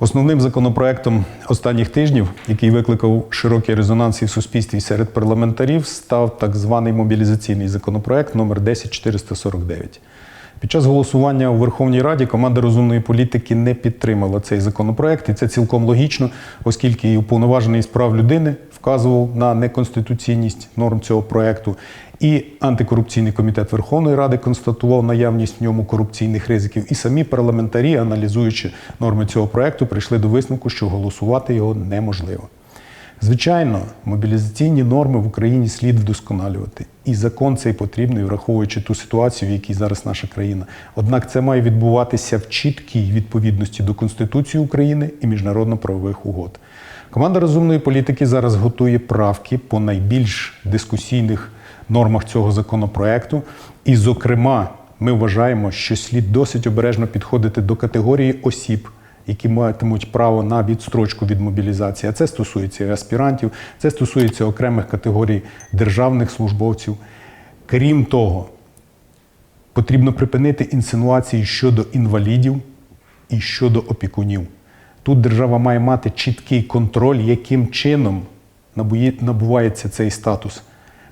Основним законопроектом останніх тижнів, який викликав широкий резонанс в суспільстві серед парламентарів, став так званий мобілізаційний законопроект номер 10449. Під час голосування у Верховній Раді команда розумної політики не підтримала цей законопроект, і це цілком логічно, оскільки і уповноважений з прав людини вказував на неконституційність норм цього проекту, і антикорупційний комітет Верховної Ради констатував наявність в ньому корупційних ризиків. І самі парламентарі, аналізуючи норми цього проекту, прийшли до висновку, що голосувати його неможливо. Звичайно, мобілізаційні норми в Україні слід вдосконалювати. І закон цей потрібний, враховуючи ту ситуацію, в якій зараз наша країна. Однак це має відбуватися в чіткій відповідності до Конституції України і міжнародно-правових угод. Команда розумної політики зараз готує правки по найбільш дискусійних нормах цього законопроекту. І, зокрема, ми вважаємо, що слід досить обережно підходити до категорії осіб, які матимуть право на відстрочку від мобілізації. А це стосується і аспірантів, це стосується окремих категорій державних службовців. Крім того, потрібно припинити інсинуації щодо інвалідів і щодо опікунів. Тут держава має мати чіткий контроль, яким чином набувається цей статус,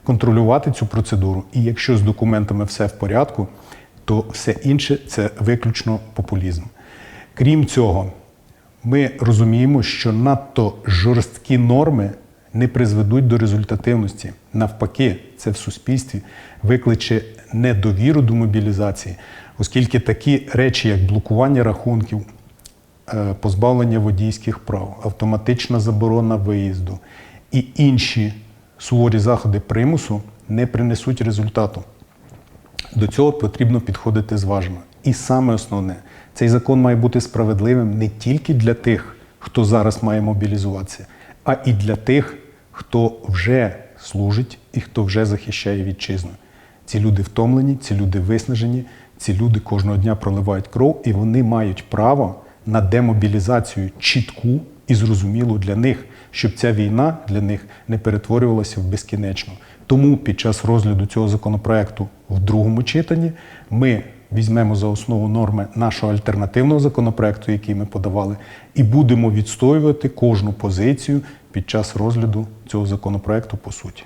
контролювати цю процедуру. І якщо з документами все в порядку, то все інше це виключно популізм. Крім цього, ми розуміємо, що надто жорсткі норми не призведуть до результативності. Навпаки, це в суспільстві викличе недовіру до мобілізації, оскільки такі речі, як блокування рахунків, е, позбавлення водійських прав, автоматична заборона виїзду і інші суворі заходи примусу не принесуть результату. До цього потрібно підходити зважено. І саме основне, цей закон має бути справедливим не тільки для тих, хто зараз має мобілізуватися, а і для тих, хто вже служить і хто вже захищає вітчизну. Ці люди втомлені, ці люди виснажені, ці люди кожного дня проливають кров, і вони мають право на демобілізацію чітку і зрозумілу для них, щоб ця війна для них не перетворювалася в безкінечну. Тому під час розгляду цього законопроекту в другому читанні ми візьмемо за основу норми нашого альтернативного законопроекту, який ми подавали, і будемо відстоювати кожну позицію під час розгляду цього законопроекту по суті.